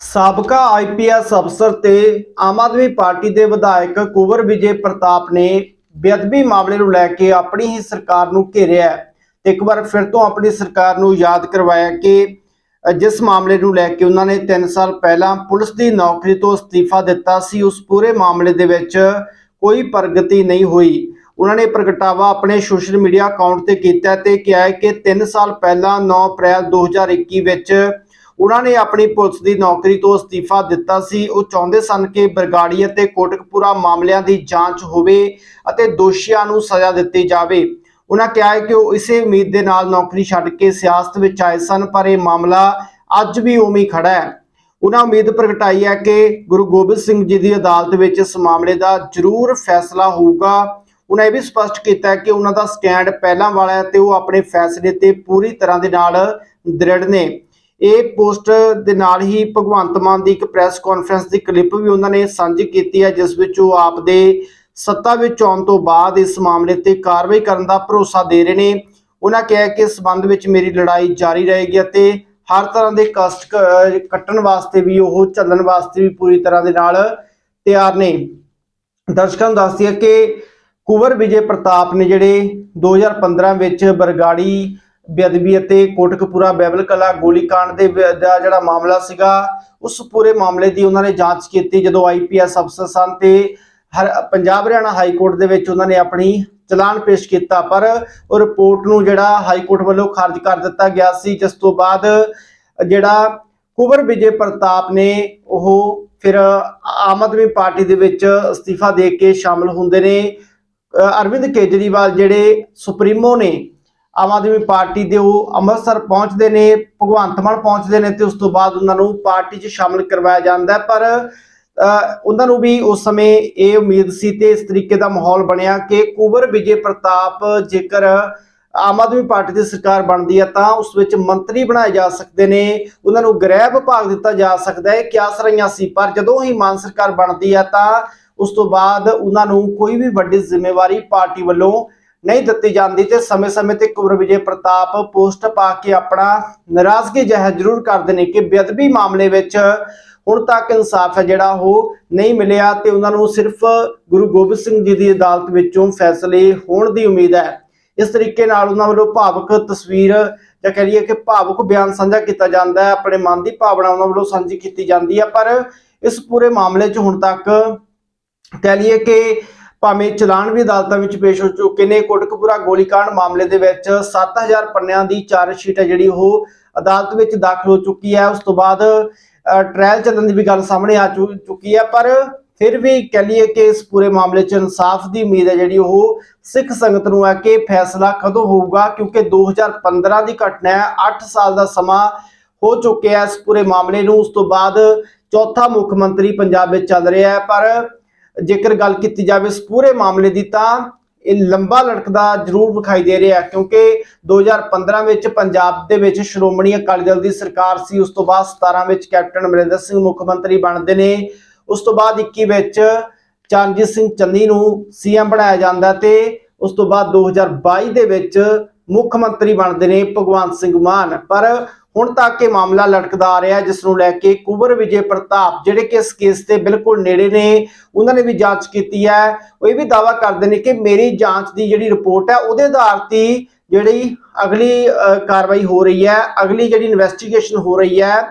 ਸਾਬਕਾ ਆਈਪੀਐਸ ਅਫਸਰ ਤੇ ਆਮ ਆਦਮੀ ਪਾਰਟੀ ਦੇ ਵਿਧਾਇਕ ਕੁਵਰ ਵਿਜੇ ਪ੍ਰਤਾਪ ਨੇ ਬੇਅਦਬੀ ਮਾਮਲੇ ਨੂੰ ਲੈ ਕੇ ਆਪਣੀ ਹੀ ਸਰਕਾਰ ਨੂੰ ਘੇਰਿਆ ਹੈ ਤੇ ਇੱਕ ਵਾਰ ਫਿਰ ਤੋਂ ਆਪਣੀ ਸਰਕਾਰ ਨੂੰ ਯਾਦ ਕਰਵਾਇਆ ਕਿ ਜਿਸ ਮਾਮਲੇ ਨੂੰ ਲੈ ਕੇ ਉਹਨਾਂ ਨੇ 3 ਸਾਲ ਪਹਿਲਾਂ ਪੁਲਿਸ ਦੀ ਨੌਕਰੀ ਤੋਂ ਅਸਤੀਫਾ ਦਿੱਤਾ ਸੀ, ਉਸ ਪੂਰੇ ਮਾਮਲੇ ਦੇ ਵਿੱਚ ਕੋਈ ਪ੍ਰਗਤੀ ਨਹੀਂ ਹੋਈ। ਉਹਨਾਂ ਨੇ ਪ੍ਰਗਟਾਵਾ ਆਪਣੇ ਸੋਸ਼ਲ ਮੀਡੀਆ ਅਕਾਊਂਟ ਤੇ ਕੀਤਾ ਤੇ ਕਿਹਾ ਹੈ ਕਿ 3 ਸਾਲ ਪਹਿਲਾਂ 9 ਅਪ੍ਰੈਲ 2021 ਵਿੱਚ ਉਹਨਾਂ ਨੇ ਆਪਣੀ ਪੁਲਿਸ ਦੀ ਨੌਕਰੀ ਤੋਂ ਅਸਤੀਫਾ ਦਿੱਤਾ ਸੀ। ਉਹ ਚਾਹੁੰਦੇ ਸਨ ਕਿ ਬਰਗਾੜੀ ਅਤੇ ਕੋਟਕਪੂਰਾ ਮਾਮਲਿਆਂ ਦੀ ਜਾਂਚ ਹੋਵੇ ਅਤੇ ਦੋਸ਼ੀਆਂ ਨੂੰ ਸਜ਼ਾ ਦਿੱਤੀ ਜਾਵੇ। ਉਹਨਾਂ ਕਿਹਾ ਹੈ ਕਿ ਉਹ ਇਸੇ ਉਮੀਦ ਦੇ ਨਾਲ ਨੌਕਰੀ ਛੱਡ ਕੇ ਸਿਆਸਤ ਵਿੱਚ ਆਏ ਸਨ, ਪਰ ਇਹ ਮਾਮਲਾ ਅੱਜ ਵੀ ਉਵੇਂ ਹੀ ਖੜਾ ਹੈ। ਉਹਨਾਂ ਉਮੀਦ ਪ੍ਰਗਟਾਈ ਹੈ ਕਿ ਗੁਰੂ ਗੋਬਿੰਦ ਸਿੰਘ ਜੀ ਦੀ ਅਦਾਲਤ ਵਿੱਚ ਇਸ ਮਾਮਲੇ ਦਾ ਜ਼ਰੂਰ ਫੈਸਲਾ ਹੋਊਗਾ। ਉਹਨਾਂ ਇਹ ਵੀ ਸਪਸ਼ਟ ਕੀਤਾ ਕਿ ਉਹਨਾਂ ਦਾ ਸਟੈਂਡ ਪਹਿਲਾਂ ਵਾਲਾ ਹੈ ਤੇ ਉਹ ਆਪਣੇ ਫੈਸਲੇ ਤੇ ਪੂਰੀ ਤਰ੍ਹਾਂ ਦੇ ਨਾਲ ਦ੍ਰਿੜ ਨੇ। ਇਹ ਪੋਸਟ ਦੇ ਨਾਲ ਹੀ ਭਗਵੰਤ ਮਾਨ ਦੀ ਇੱਕ ਪ੍ਰੈਸ ਕਾਨਫਰੰਸ ਦੀ ਕਲਿੱਪ ਵੀ ਉਹਨਾਂ ਨੇ ਸਾਂਝੀ ਕੀਤੀ ਹੈ, ਜਿਸ ਵਿੱਚ ਉਹ ਆਪ ਦੇ ਸੱਤਾ ਵਿੱਚ ਆਉਣ ਤੋਂ ਬਾਅਦ ਇਸ ਮਾਮਲੇ ਤੇ ਕਾਰਵਾਈ ਕਰਨ ਦਾ ਭਰੋਸਾ ਦੇ ਰਹੇ ਨੇ। ਉਹਨਾਂ ਕਿਹਾ ਕਿ ਇਸ ਸੰਬੰਧ ਵਿੱਚ ਮੇਰੀ ਲੜਾਈ ਜਾਰੀ ਰਹੇਗੀ ਅਤੇ ਹਰ ਤਰ੍ਹਾਂ ਦੇ ਕਸ਼ਟ ਕੱਟਣ ਵਾਸਤੇ ਵੀ ਉਹ ਚੱਲਣ ਵਾਸਤੇ ਵੀ ਪੂਰੀ ਤਰ੍ਹਾਂ ਦੇ ਨਾਲ ਤਿਆਰ ਨੇ। ਦਰਸ਼ਕਾਂ ਨੂੰ ਦੱਸਦੀ ਹੈ ਕਿ ਕੁਵਰ ਵਿਜੇ ਪ੍ਰਤਾਪ ਨੇ ਜਿਹੜੇ 2015 ਵਿੱਚ ਬਰਗਾੜੀ ਬੇਅਦਬੀ ਅਤੇ ਕੋਟਕਪੂਰਾ ਬੈਬਲ ਕਲਾ ਗੋਲੀकांड ਦੇ ਦਾ ਜਿਹੜਾ ਮਾਮਲਾ ਸੀਗਾ, ਉਸ ਪੂਰੇ ਮਾਮਲੇ ਦੀ ਉਹਨਾਂ ਨੇ ਜਾਂਚ ਕੀਤੀ ਜਦੋਂ ਆਈਪੀਐਸ ਅਫਸਰ ਸਨ ਤੇ ਪੰਜਾਬ ਹਰਿਆਣਾ ਹਾਈ ਕੋਰਟ ਦੇ ਵਿੱਚ ਉਹਨਾਂ ਨੇ ਆਪਣੀ ਚਲਾਨ ਪੇਸ਼ ਕੀਤਾ, ਪਰ ਉਹ ਰਿਪੋਰਟ ਨੂੰ ਜਿਹੜਾ ਹਾਈ ਕੋਰਟ ਵੱਲੋਂ ਖਾਰਜ ਕਰ ਦਿੱਤਾ ਗਿਆ ਸੀ, ਜਿਸ ਤੋਂ ਬਾਅਦ ਜਿਹੜਾ ਕੁਵਰ ਵਿਜੇ ਪ੍ਰਤਾਪ ਨੇ ਉਹ ਫਿਰ ਆਮ ਆਦਮੀ ਪਾਰਟੀ ਦੇ ਵਿੱਚ ਅਸਤੀਫਾ ਦੇ ਕੇ ਸ਼ਾਮਲ ਹੁੰਦੇ ਨੇ। ਅਰਵਿੰਦ ਕੇਜਰੀਵਾਲ ਜਿਹੜੇ ਸੁਪਰੀਮੋ ਨੇ ਆਮ ਆਦਮੀ ਪਾਰਟੀ ਦੇ ਉਹ ਅੰਮ੍ਰਿਤਸਰ ਪਹੁੰਚਦੇ ਨੇ, ਭਗਵੰਤ ਮਾਨ ਪਹੁੰਚਦੇ ਨੇ ਤੇ ਉਸ ਤੋਂ ਬਾਅਦ ਉਹਨਾਂ ਨੂੰ ਪਾਰਟੀ 'ਚ ਸ਼ਾਮਲ ਕਰਵਾਇਆ ਜਾਂਦਾ ਹੈ। ਪਰ ਉਹਨਾਂ ਨੂੰ ਵੀ ਉਸ ਸਮੇਂ ਇਹ ਉਮੀਦ ਸੀ ਤੇ ਇਸ ਤਰੀਕੇ ਦਾ ਮਾਹੌਲ ਬਣਿਆ ਕਿ ਕੁਵਰ ਵਿਜੇ ਪ੍ਰਤਾਪ ਜੇਕਰ ਆਮ ਆਦਮੀ ਪਾਰਟੀ ਦੀ ਸਰਕਾਰ ਬਣਦੀ ਹੈ ਤਾਂ ਉਸ ਵਿੱਚ ਮੰਤਰੀ ਬਣਾਏ ਜਾ ਸਕਦੇ ਨੇ, ਉਹਨਾਂ ਨੂੰ ਗ੍ਰਹਿ ਵਿਭਾਗ ਦਿੱਤਾ ਜਾ ਸਕਦਾ ਹੈ ਕਿਆਸ ਰਹੀਆਂ ਸੀ। ਪਰ ਜਦੋਂ ਹੀ ਮਾਨ ਸਰਕਾਰ ਬਣਦੀ ਹੈ ਤਾਂ ਉਸ ਤੋਂ ਬਾਅਦ ਉਹਨਾਂ ਨੂੰ ਕੋਈ ਵੀ ਵੱਡੀ ਜ਼ਿੰਮੇਵਾਰੀ ਪਾਰਟੀ ਵੱਲੋਂ ਨਹੀਂ ਦਿੱਤੀ ਜਾਂਦੀ ਤੇ ਸਮੇਂ-ਸਮੇਂ ਤੇ ਕੁਵਰ ਵਿਜੇ ਪ੍ਰਤਾਪ ਪੋਸਟ ਪਾ ਕੇ ਆਪਣਾ ਨਾਰਾਜ਼ਗੀ ਜ਼ਾਹਿਰ ਜ਼ਰੂਰ ਕਰਦੇ ਨੇ ਕਿ ਬੇਅਦਬੀ ਮਾਮਲੇ ਵਿੱਚ ਹੁਣ ਤੱਕ ਇਨਸਾਫ ਹੈ ਜਿਹੜਾ ਉਹ ਨਹੀਂ ਮਿਲਿਆ ਤੇ ਉਹਨਾਂ ਨੂੰ ਸਿਰਫ ਗੁਰੂ ਗੋਬਿੰਦ ਸਿੰਘ ਜੀ ਦੀ ਅਦਾਲਤ ਵਿੱਚੋਂ ਫੈਸਲੇ ਹੋਣ ਦੀ ਉਮੀਦ ਹੈ। ਇਸ ਤਰੀਕੇ ਨਾਲ ਉਹਨਾਂ ਵੱਲੋਂ ਭਾਵਕ ਤਸਵੀਰ ਜਾਂ ਕਹ ਲਈਏ ਕਿ ਭਾਵੁਕ ਬਿਆਨ ਸਾਂਝਾ ਕੀਤਾ ਜਾਂਦਾ ਹੈ। ਆਪਣੇ ਮਨ ਦੀ ਭਾਵਨਾ ਉਹਨਾਂ ਵੱਲੋਂ ਸਾਂਝੀ ਕੀਤੀ ਜਾਂਦੀ ਹੈ, ਪਰ ਇਸ ਪੂਰੇ ਮਾਮਲੇ 'ਚ ਹੁਣ ਤੱਕ ਕਹਿ ਲਈਏ ਕਿ ਭਾਵੇਂ ਚਲਾਨ ਵੀ ਅਦਾਲਤਾਂ ਵਿੱਚ ਪੇਸ਼ ਹੋ ਚੁੱਕੇ ਨੇ, ਕੋਟਕਪੂਰਾ ਗੋਲੀकांड ਮਾਮਲੇ ਦੇ ਵਿੱਚ 7000 ਪੰਨਿਆਂ ਦੀ ਚਾਰਜ ਸ਼ੀਟ ਹੈ ਜਿਹੜੀ ਉਹ ਅਦਾਲਤ ਵਿੱਚ ਦਾਖਲ ਹੋ ਚੁੱਕੀ ਹੈ। ਉਸ ਤੋਂ ਬਾਅਦ ਟ੍ਰਾਇਲ ਚੱਲਣ ਦੀ ਵੀ ਗੱਲ ਸਾਹਮਣੇ ਆ ਚੁ- ਚੁੱਕੀ ਹੈ, ਪਰ ਫਿਰ ਵੀ ਕਹਿ ਲਈਏ ਕਿ ਇਸ ਪੂਰੇ ਮਾਮਲੇ 'ਚ ਇਨਸਾਫ ਦੀ ਉਮੀਦ ਹੈ ਜਿਹੜੀ ਉਹ ਸਿੱਖ ਸੰਗਤ ਨੂੰ ਹੈ ਕਿ ਫੈਸਲਾ ਕਦੋਂ ਹੋਊਗਾ, ਕਿਉਂਕਿ 2015 ਦੀ ਘਟਨਾ ਹੈ 8 ਸਾਲ ਦਾ ਸਮਾਂ ਹੋ ਚੁੱਕਿਆ ਇਸ ਪੂਰੇ ਮਾਮਲੇ ਨੂੰ। ਉਸ ਤੋਂ ਬਾਅਦ ਚੌਥਾ ਮੁੱਖ ਮੰਤਰੀ ਪੰਜਾਬ ਵਿੱਚ ਚੱਲ ਰਿਹਾ ਹੈ, ਪਰ ਜੇਕਰ ਗੱਲ ਕੀਤੀ ਜਾਵੇ ਇਸ ਪੂਰੇ ਮਾਮਲੇ ਦੀ ਤਾਂ ਇਹ ਲੰਬਾ ਲਟਕਦਾ ਜ਼ਰੂਰ ਵਿਖਾਈ ਦੇ ਰਿਹਾ ਹੈ, ਕਿਉਂਕਿ 2015 ਵਿੱਚ ਪੰਜਾਬ ਦੇ ਵਿੱਚ ਸ਼੍ਰੋਮਣੀ ਅਕਾਲੀ ਦਲ ਦੀ ਸਰਕਾਰ ਸੀ, ਉਸ ਤੋਂ ਬਾਅਦ 17 ਵਿੱਚ ਕੈਪਟਨ ਅਮਰਿੰਦਰ ਸਿੰਘ ਮੁੱਖ ਮੰਤਰੀ ਬਣਦੇ ਨੇ। ਉਸ ਤੋਂ ਬਾਅਦ 21 ਵਿੱਚ ਚਰਨਜੀਤ ਸਿੰਘ ਚੰਨੀ ਨੂੰ ਸੀਐਮ ਬਣਾਇਆ ਜਾਂਦਾ ਤੇ ਉਸ ਤੋਂ ਬਾਅਦ 2022 ਦੇ ਵਿੱਚ ਮੁੱਖ ਮੰਤਰੀ ਬਣਦੇ ਨੇ ਭਗਵੰਤ ਸਿੰਘ ਮਾਨ। ਪਰ ਹੁਣ ਤੱਕ ਇਹ ਮਾਮਲਾ ਲਟਕਦਾ ਆ ਰਿਹਾ ਜਿਸ ਨੂੰ ਲੈ ਕੇ ਕੁਵਰ ਵਿਜੇ ਪ੍ਰਤਾਪ, ਜਿਹੜੇ ਕਿ ਇਸ ਕੇਸ ਦੇ ਬਿਲਕੁਲ ਨੇੜੇ ਨੇ, ਉਹਨਾਂ ਨੇ ਵੀ ਜਾਂਚ ਕੀਤੀ ਹੈ। ਉਹ ਇਹ ਵੀ ਦਾਵਾ ਕਰਦੇ ਨੇ ਕਿ ਮੇਰੀ ਜਾਂਚ ਦੀ ਜਿਹੜੀ ਰਿਪੋਰਟ ਹੈ, ਉਹਦੇ ਆਧਾਰ ਤੇ ਜਿਹੜੀ ਅਗਲੀ ਕਾਰਵਾਈ ਹੋ ਰਹੀ ਹੈ, ਅਗਲੀ ਜਿਹੜੀ ਇਨਵੈਸਟੀਗੇਸ਼ਨ ਹੋ ਰਹੀ ਹੈ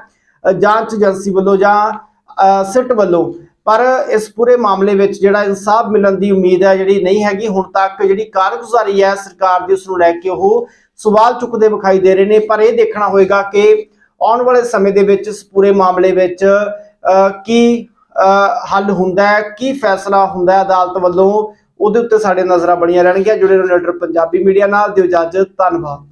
ਜਾਂਚ ਏਜੰਸੀ ਵੱਲੋਂ ਜਾਂ ਸਿਟ ਵੱਲੋਂ। ਪਰ ਇਸ ਪੂਰੇ ਮਾਮਲੇ ਵਿੱਚ ਜਿਹੜਾ ਇਨਸਾਫ ਮਿਲਣ ਦੀ ਉਮੀਦ ਹੈ, ਜਿਹੜੀ ਨਹੀਂ ਹੈਗੀ, ਹੁਣ ਤੱਕ ਜਿਹੜੀ ਕਾਰਗੁਜ਼ਾਰੀ ਹੈ ਸਰਕਾਰ ਦੀ, ਉਸ ਨੂੰ ਲੈ ਕੇ ਉਹ ਸਵਾਲ ਚੁੱਕਦੇ ਵਿਖਾਈ ਦੇ ਰਹੇ ਨੇ ਪਰ ਇਹ ਦੇਖਣਾ ਹੋਏਗਾ ਕਿ ਆਉਣ ਵਾਲੇ ਸਮੇਂ ਦੇ ਵਿੱਚ ਇਸ ਪੂਰੇ ਮਾਮਲੇ ਵਿੱਚ ਅ, ਕੀ ਹੱਲ ਹੁੰਦਾ ਹੈ ਕੀ ਫੈਸਲਾ ਹੁੰਦਾ ਹੈ ਅਦਾਲਤ ਵੱਲੋਂ ਉਹਦੇ ਉੱਤੇ ਸਾਡੇ ਨਜ਼ਰਾਂ ਬਣੀਆਂ ਰਹਿਣਗੀਆਂ। ਜੁੜੇ ਰਹੋ ਲੀਡਰ ਪੰਜਾਬੀ ਮੀਡੀਆ ਨਾਲ ਦਿਓ ਇਜਾਜ਼ਤ ਧੰਨਵਾਦ।